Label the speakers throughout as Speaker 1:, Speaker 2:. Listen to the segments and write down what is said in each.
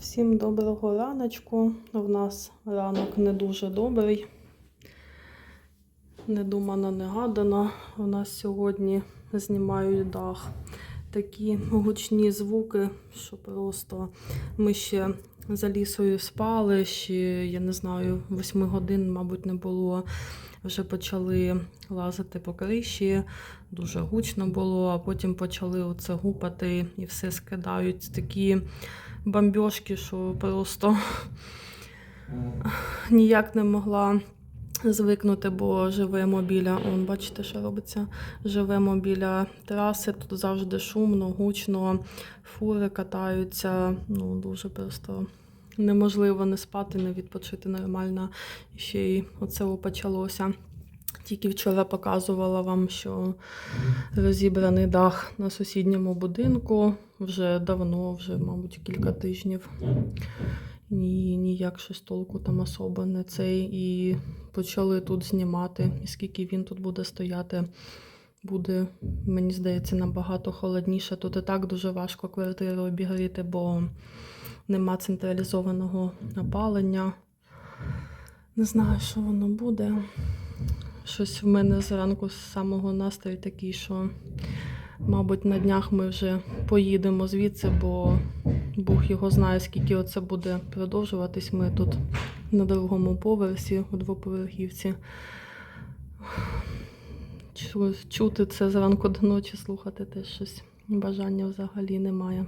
Speaker 1: Всім доброго раночку. В нас ранок не дуже добрий. Не думано, не гадано. У нас сьогодні знімають дах. Такі гучні звуки, що просто ми ще за лісою спали, ще, я не знаю, 8 годин, мабуть, не було. Вже почали лазити по криші, дуже гучно було, а потім почали оце гупати і все скидають такі бомбьошки, що просто ніяк не могла звикнути, бо живемо біля, он, бачите, що робиться. Живемо біля траси, тут завжди шумно, гучно, фури катаються. Ну, дуже просто неможливо не спати, не відпочити нормально. І ще й оце почалося. Тільки вчора показувала вам, що розібраний дах на сусідньому будинку вже давно, вже, мабуть, кілька тижнів. Ні, ніяк щось толку там особо не цей. І почали тут знімати. І скільки він тут буде стояти, буде, мені здається, набагато холодніше. Тут і так дуже важко квартиру обігріти, бо нема централізованого опалення. Не знаю, що воно буде. Щось в мене зранку з самого настрій такий, що, мабуть, на днях ми вже поїдемо звідси, бо Бог його знає, скільки оце буде продовжуватись. Ми тут на другому поверсі, у двоповерхівці. Чути це зранку до ночі, слухати теж щось. Бажання взагалі немає.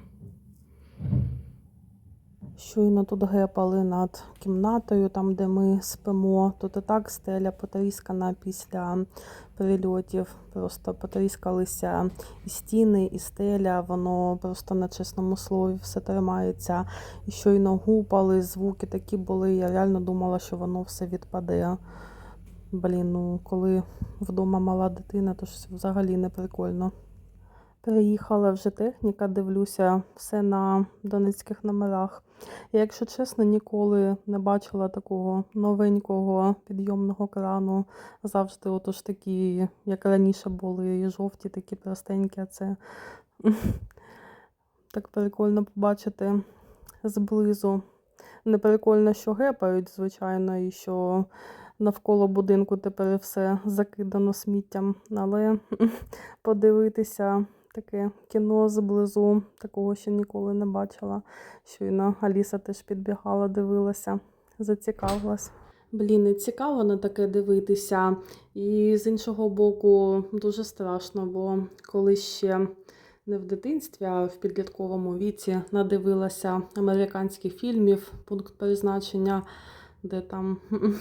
Speaker 1: Щойно тут гепали над кімнатою, там, де ми спимо. Тут і так стеля потріскана після прильотів. Просто потріскалися і стіни, і стеля. Воно просто на чесному слові все тримається. І щойно гупали, звуки такі були. Я реально думала, що воно все відпаде. Блін, ну коли вдома мала дитина, то щось взагалі не прикольно. Приїхала вже техніка, дивлюся, все на донецьких номерах. Я, якщо чесно, ніколи не бачила такого новенького підйомного крану. Завжди отож такі, як раніше були, і жовті, такі простенькі, а це так прикольно побачити зблизу. Не прикольно, що гепають, звичайно, і що навколо будинку тепер все закидано сміттям, але подивитися таке кіно зблизу, такого ще ніколи не бачила. Щойно Аліса теж підбігала, дивилася, зацікавилась. Блін, і цікаво на таке дивитися. І з іншого боку, дуже страшно, бо коли ще не в дитинстві, а в підлітковому віці надивилася американських фільмів, пункт призначення, де там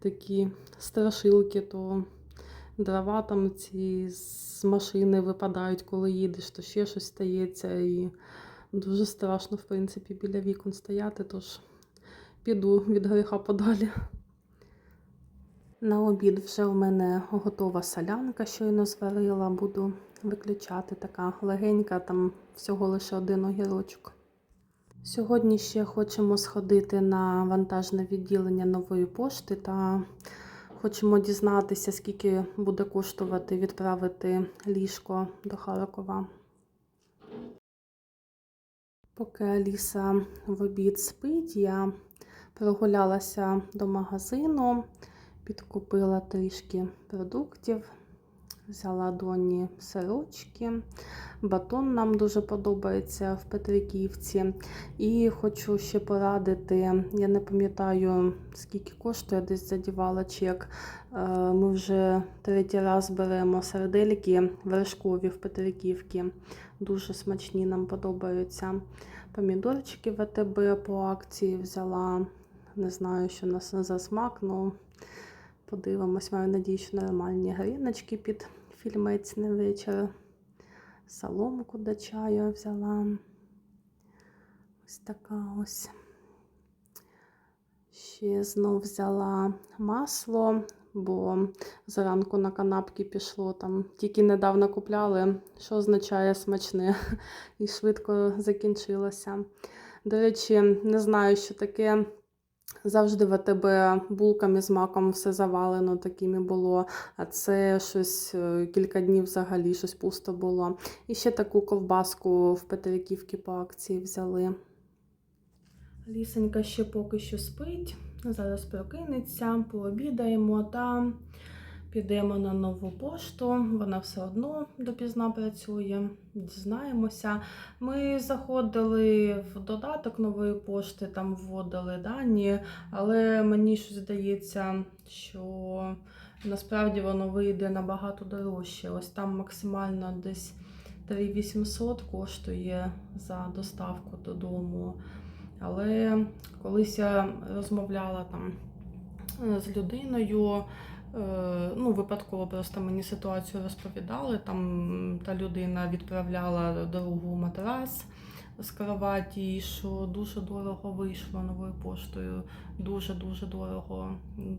Speaker 1: такі страшилки, то дрова там ці з машини випадають, коли їдеш, то ще щось стається. І дуже страшно, в принципі, біля вікон стояти, тож піду від гріха подалі. На обід вже в мене готова солянка, щойно зварила, буду виключати така легенька, там всього лише один огірочок. Сьогодні ще хочемо сходити на вантажне відділення нової пошти та хочемо дізнатися, скільки буде коштувати відправити ліжко до Харкова. Поки Аліса в обід спить, я прогулялася до магазину, підкупила трішки продуктів, взяла доні сирочки. Батон нам дуже подобається в Петриківці. І хочу ще порадити, я не пам'ятаю, скільки коштує, десь задівала чек. Е, Ми вже третій раз беремо сердельки вершкові в Петриківці. Дуже смачні нам подобаються. Помідорчики ВТБ по акції взяла. Не знаю, що нас за смак, ну подивимось. Маю надію, що нормальні гріночки під фільмець на вечір. Соломку до чаю взяла. Ось така ось. Ще знов взяла масло, бо зранку на канапки пішло там. Тільки недавно купляли, що означає смачне, і швидко закінчилося. До речі, не знаю, що таке. Завжди в тебе булками з маком все завалено, такими було. А це щось е, кілька днів взагалі щось пусто було. І ще таку ковбаску в Петриківки по акції взяли. Лісенька ще поки що спить. Зараз прокинеться, пообідаємо та підемо на нову пошту. Вона все одно допізна працює. Дізнаємося. Ми заходили в додаток нової пошти, там вводили дані, але мені щось здається, що насправді воно вийде набагато дорожче. Ось там максимально десь 3800 коштує за доставку додому. Але колись я розмовляла там з людиною, ну, випадково просто мені ситуацію розповідали. Там та людина відправляла другу матрас з кроваті, що дуже дорого вийшло новою поштою. Дуже-дуже дорого.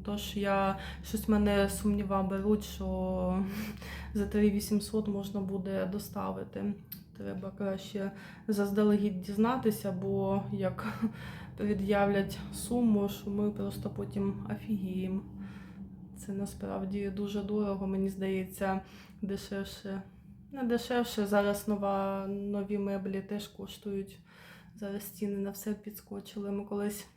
Speaker 1: Тож я щось мене сумніва беруть, що за 3800 можна буде доставити. Треба краще заздалегідь дізнатися, бо як пред'являть суму, що ми просто потім офігіємо. Це насправді дуже дорого, мені здається, дешевше. Не дешевше. Зараз нова, нові меблі теж коштують. Зараз ціни на все підскочили. Ми колись,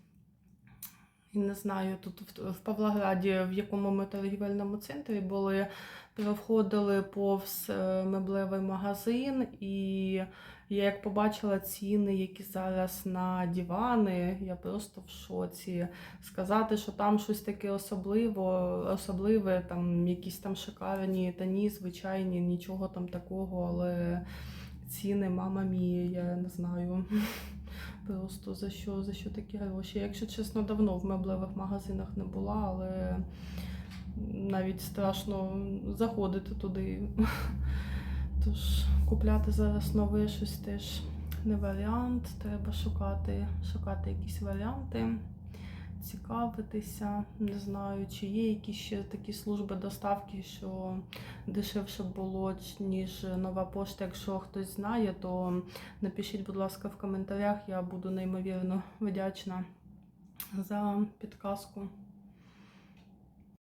Speaker 1: і не знаю, тут в, Павлограді, в якому ми торгівельному центрі були, проходили повз е, меблевий магазин, і я як побачила ціни, які зараз на дивани, я просто в шоці. Сказати, що там щось таке особливо, особливе, там якісь там шикарні та ні, звичайні, нічого там такого, але ціни, мама мія, я не знаю. Просто за що, за що такі гроші. Якщо чесно, давно в меблевих магазинах не була, але навіть страшно заходити туди. Тож купляти зараз нове щось теж не варіант. Треба шукати, шукати якісь варіанти, цікавитися. Не знаю, чи є якісь ще такі служби доставки, що дешевше було, ніж нова пошта. Якщо хтось знає, то напишіть, будь ласка, в коментарях. Я буду неймовірно вдячна за підказку.